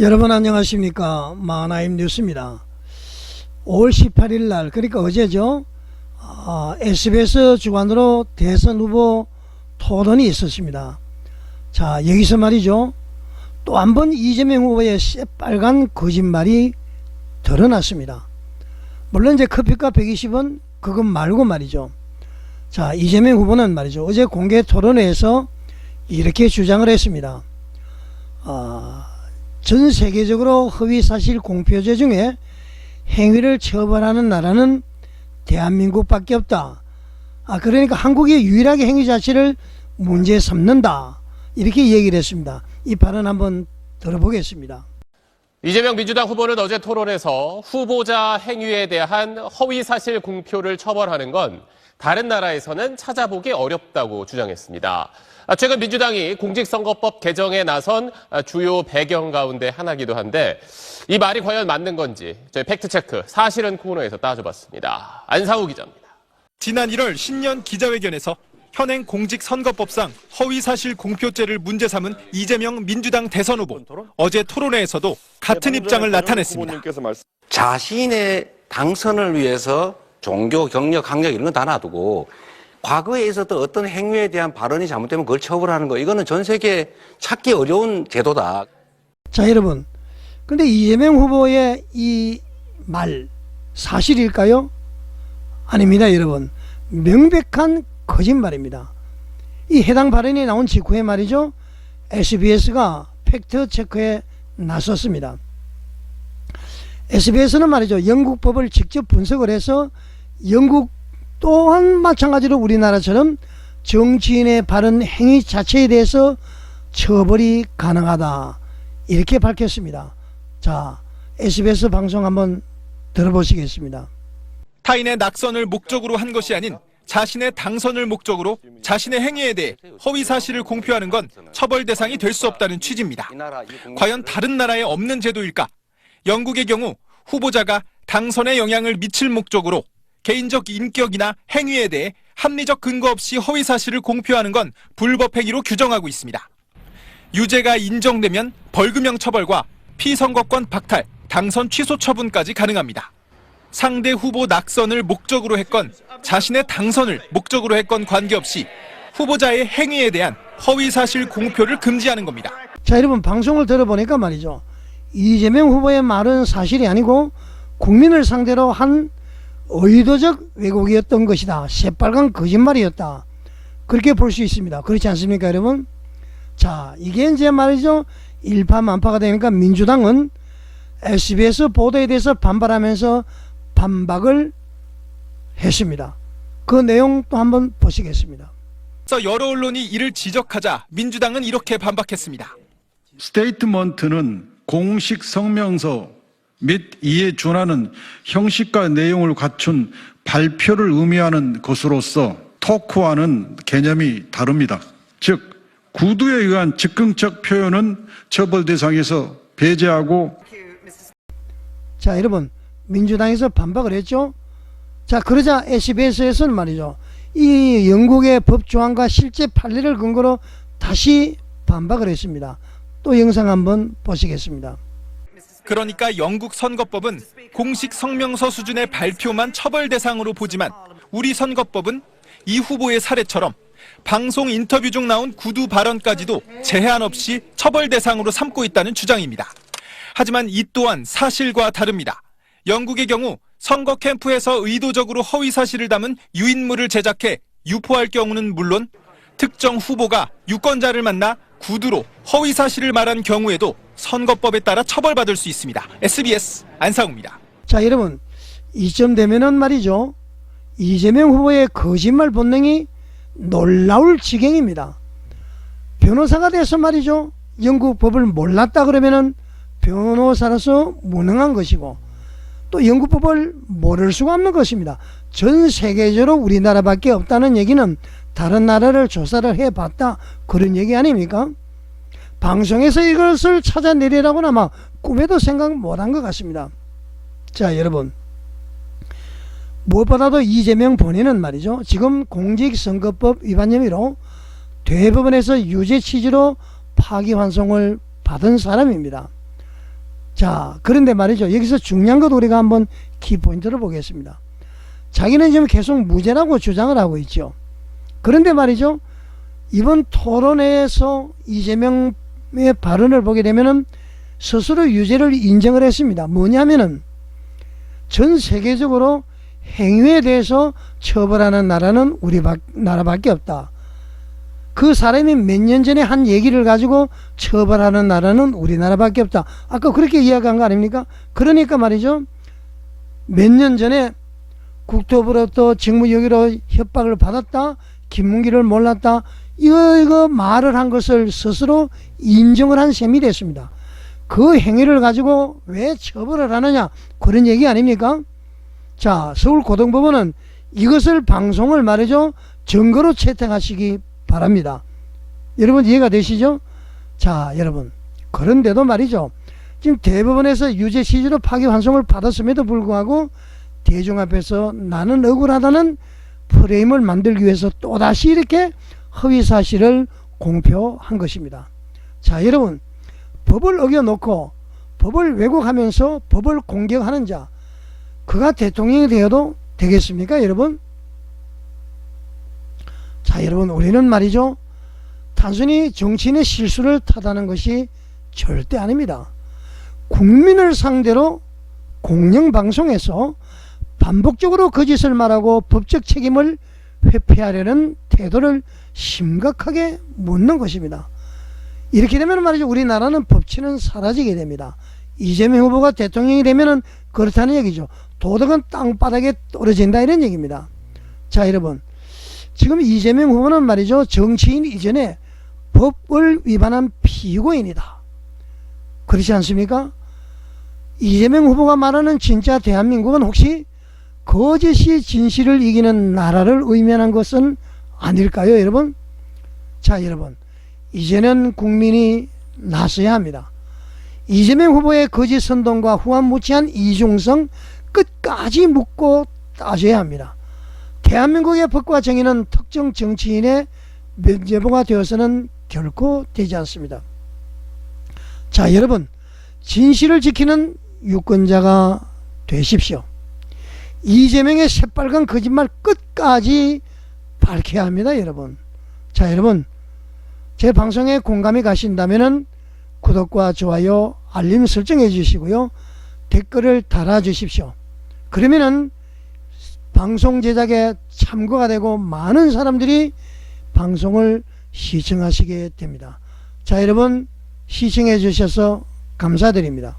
여러분 안녕하십니까 마나임 뉴스입니다. 5월 18일 날 그러니까 어제죠. 아, SBS 주관으로 대선 후보 토론이 있었습니다. 자 여기서 말이죠. 또 한 번 이재명 후보의 새빨간 거짓말이 드러났습니다. 물론 이제 커피값 120원 그것 말고 말이죠. 자 이재명 후보는 말이죠. 어제 공개 토론회에서 이렇게 주장을 했습니다. 아, 전 세계적으로 허위 사실 공표죄 중에 행위를 처벌하는 나라는 대한민국밖에 없다. 아, 그러니까 한국이 유일하게 행위 자체를 문제 삼는다. 이렇게 얘기를 했습니다. 이 발언 한번 들어보겠습니다. 이재명 민주당 후보는 어제 토론에서 후보자 행위에 대한 허위 사실 공표를 처벌하는 건 다른 나라에서는 찾아보기 어렵다고 주장했습니다. 아, 최근 민주당이 공직선거법 개정에 나선 아, 주요 배경 가운데 하나기도 한데 이 말이 과연 맞는 건지 저희 팩트체크 사실은 코너에서 따져봤습니다. 안사우 기자입니다. 지난 1월 신년 기자회견에서 현행 공직선거법상 허위사실 공표죄를 문제 삼은 이재명 민주당 대선 후보 어제 토론회에서도 같은 입장을 나타냈습니다. 자신의 당선을 위해서 종교, 경력, 학력 이런 건 다 놔두고 과거에 있었던 어떤 행위에 대한 발언이 잘못되면 그걸 처벌하는 거 이거는 전 세계 찾기 어려운 제도다. 자, 여러분. 근데 이재명 후보의 이 말 사실일까요? 아닙니다, 여러분. 명백한 거짓말입니다. 이 해당 발언이 나온 직후에 말이죠. SBS가 팩트 체크에 나섰습니다. SBS는 말이죠. 영국 법을 직접 분석을 해서 영국 또한 마찬가지로 우리나라처럼 정치인의 발언 행위 자체에 대해서 처벌이 가능하다. 이렇게 밝혔습니다. 자, SBS 방송 한번 들어보시겠습니다. 타인의 낙선을 목적으로 한 것이 아닌 자신의 당선을 목적으로 자신의 행위에 대해 허위 사실을 공표하는 건 처벌 대상이 될 수 없다는 취지입니다. 과연 다른 나라에 없는 제도일까? 영국의 경우 후보자가 당선에 영향을 미칠 목적으로 개인적 인격이나 행위에 대해 합리적 근거 없이 허위 사실을 공표하는 건 불법 행위로 규정하고 있습니다. 유죄가 인정되면 벌금형 처벌과 피선거권 박탈, 당선 취소 처분까지 가능합니다. 상대 후보 낙선을 목적으로 했건 자신의 당선을 목적으로 했건 관계없이 후보자의 행위에 대한 허위 사실 공표를 금지하는 겁니다. 자, 여러분 방송을 들어보니까 말이죠. 이재명 후보의 말은 사실이 아니고 국민을 상대로 한 의도적 왜곡이었던 것이다. 새빨간 거짓말이었다. 그렇게 볼 수 있습니다. 그렇지 않습니까, 여러분? 자, 이게 이제 말이죠. 일파만파가 되니까 민주당은 SBS 보도에 대해서 반발하면서 반박을 했습니다. 그 내용 또 한번 보시겠습니다. 그래서 여러 언론이 이를 지적하자 민주당은 이렇게 반박했습니다. 스테이트먼트는 공식 성명서 및 이에 준하는 형식과 내용을 갖춘 발표를 의미하는 것으로서 토크와는 개념이 다릅니다. 즉, 구두에 의한 즉흥적 표현은 처벌 대상에서 배제하고 자, 여러분, 민주당에서 반박을 했죠? 자, 그러자 SBS에서는 말이죠. 이 영국의 법 조항과 실제 판례를 근거로 다시 반박을 했습니다. 또 영상 한번 보시겠습니다. 그러니까 영국 선거법은 공식 성명서 수준의 발표만 처벌 대상으로 보지만 우리 선거법은 이 후보의 사례처럼 방송 인터뷰 중 나온 구두 발언까지도 제한 없이 처벌 대상으로 삼고 있다는 주장입니다. 하지만 이 또한 사실과 다릅니다. 영국의 경우 선거 캠프에서 의도적으로 허위 사실을 담은 유인물을 제작해 유포할 경우는 물론 특정 후보가 유권자를 만나 구두로 허위 사실을 말한 경우에도 선거법에 따라 처벌받을 수 있습니다. SBS 안상우입니다. 자, 여러분, 이쯤 되면은 말이죠. 이재명 후보의 거짓말 본능이 놀라울 지경입니다. 변호사가 돼서 말이죠. 영국 법을 몰랐다 그러면은 변호사로서 무능한 것이고 또 영국 법을 모를 수가 없는 것입니다. 전 세계적으로 우리나라밖에 없다는 얘기는 다른 나라를 조사를 해봤다 그런 얘기 아닙니까? 방송에서 이것을 찾아내리라고는 아마 꿈에도 생각 못한 것 같습니다. 자, 여러분. 무엇보다도 이재명 본인은 말이죠. 지금 공직선거법 위반 혐의로 대법원에서 유죄 취지로 파기환송을 받은 사람입니다. 자, 그런데 말이죠. 여기서 중요한 것 우리가 한번 키포인트를 보겠습니다. 자기는 지금 계속 무죄라고 주장을 하고 있죠. 그런데 말이죠. 이번 토론회에서 이재명의 발언을 보게 되면은 스스로 유죄를 인정을 했습니다. 뭐냐면은 전 세계적으로 행위에 대해서 처벌하는 나라는 우리 바- 나라밖에 없다. 그 사람이 몇 년 전에 한 얘기를 가지고 처벌하는 나라는 우리나라밖에 없다. 아까 그렇게 이야기한 거 아닙니까? 그러니까 말이죠. 몇 년 전에 국토부로부터 직무유기로 협박을 받았다. 김문기를 몰랐다. 이거 이거 말을 한 것을 스스로 인정을 한 셈이 됐습니다. 그 행위를 가지고 왜 처벌을 하느냐 그런 얘기 아닙니까? 자 서울고등법원은 이것을 방송을 말이죠 증거로 채택하시기 바랍니다. 여러분 이해가 되시죠? 자 여러분 그런데도 말이죠 지금 대법원에서 유죄 시주로 파기환송을 받았음에도 불구하고 대중 앞에서 나는 억울하다는 프레임을 만들기 위해서 또다시 이렇게 허위 사실을 공표한 것입니다. 자 여러분 법을 어겨놓고 법을 왜곡하면서 법을 공격하는 자 그가 대통령이 되어도 되겠습니까 여러분? 자 여러분 우리는 말이죠 단순히 정치인의 실수를 탓하는 것이 절대 아닙니다. 국민을 상대로 공영방송에서 반복적으로 거짓을 말하고 법적 책임을 회피하려는 태도를 심각하게 묻는 것입니다. 이렇게 되면 말이죠. 우리나라는 법치는 사라지게 됩니다. 이재명 후보가 대통령이 되면은 그렇다는 얘기죠. 도덕은 땅바닥에 떨어진다 이런 얘기입니다. 자, 여러분. 지금 이재명 후보는 말이죠. 정치인 이전에 법을 위반한 피고인이다. 그렇지 않습니까? 이재명 후보가 말하는 진짜 대한민국은 혹시 거짓이 진실을 이기는 나라를 의미하는 것은 아닐까요, 여러분? 자, 여러분. 이제는 국민이 나서야 합니다. 이재명 후보의 거짓 선동과 후한 무치한 이중성 끝까지 묻고 따져야 합니다. 대한민국의 법과 정의는 특정 정치인의 면제부가 되어서는 결코 되지 않습니다. 자, 여러분, 진실을 지키는 유권자가 되십시오. 이재명의 새빨간 거짓말 끝까지 밝혀야 합니다, 여러분. 자, 여러분, 제 방송에 공감이 가신다면은 구독과 좋아요, 알림 설정해 주시고요. 댓글을 달아 주십시오. 그러면은 방송 제작에 참고가 되고 많은 사람들이 방송을 시청하시게 됩니다. 자, 여러분 시청해 주셔서 감사드립니다.